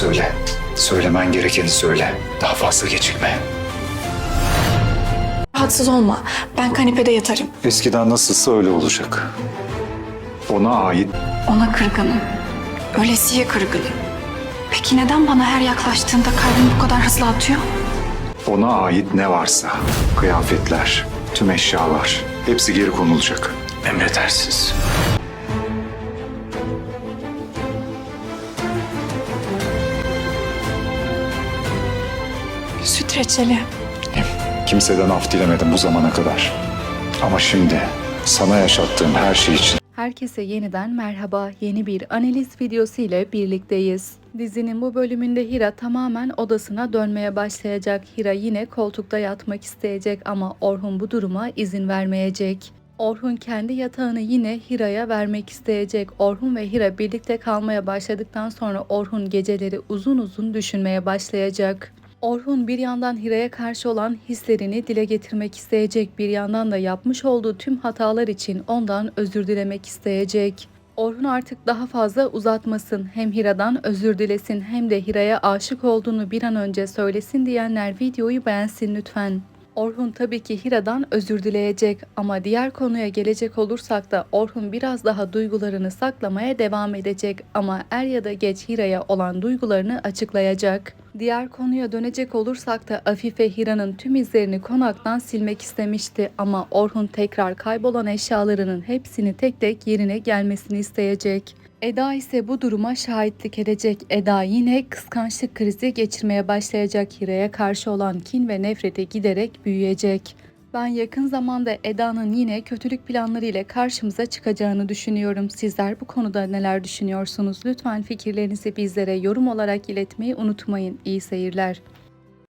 söyle. Söylemen gerekeni söyle. Daha fazla gecikme. Rahatsız olma. Ben kanepede yatarım. Eskiden nasılsa öyle olacak. Ona ait Ona kırgınım. Ölesiye kırgınım. Peki neden bana her yaklaştığında kalbim bu kadar hızlı atıyor? ona ait ne varsa, kıyafetler, tüm eşyalar hepsi geri konulacak. Emredersiniz. Süt reçeli. Kimseden af dilemedim bu zamana kadar. Ama şimdi sana yaşattığım her şey için Herkese yeniden merhaba. Yeni bir analiz videosu ile birlikteyiz. Dizinin bu bölümünde Hira tamamen odasına dönmeye başlayacak. Hira yine koltukta yatmak isteyecek ama Orhun bu duruma izin vermeyecek. Orhun kendi yatağını yine Hira'ya vermek isteyecek. Orhun ve Hira birlikte kalmaya başladıktan sonra Orhun geceleri uzun uzun düşünmeye başlayacak. Orhun bir yandan Hira'ya karşı olan hislerini dile getirmek isteyecek, bir yandan da yapmış olduğu tüm hatalar için ondan özür dilemek isteyecek. Orhun artık daha fazla uzatmasın, hem Hira'dan özür dilesin hem de Hira'ya aşık olduğunu bir an önce söylesin diyenler videoyu beğensin lütfen. Orhun tabii ki Hira'dan özür dileyecek ama diğer konuya gelecek olursak da Orhun biraz daha duygularını saklamaya devam edecek ama er ya da geç Hira'ya olan duygularını açıklayacak. Diğer konuya dönecek olursak da Afife Hira'nın tüm izlerini konaktan silmek istemişti ama Orhun tekrar kaybolan eşyalarının hepsini tek tek yerine gelmesini isteyecek. Eda ise bu duruma şahitlik edecek. Eda yine kıskançlık krizi geçirmeye başlayacak. Hira'ya karşı olan kin ve nefreti giderek büyüyecek. Ben yakın zamanda Eda'nın yine kötülük planları ile karşımıza çıkacağını düşünüyorum. Sizler bu konuda neler düşünüyorsunuz? Lütfen fikirlerinizi bizlere yorum olarak iletmeyi unutmayın. İyi seyirler.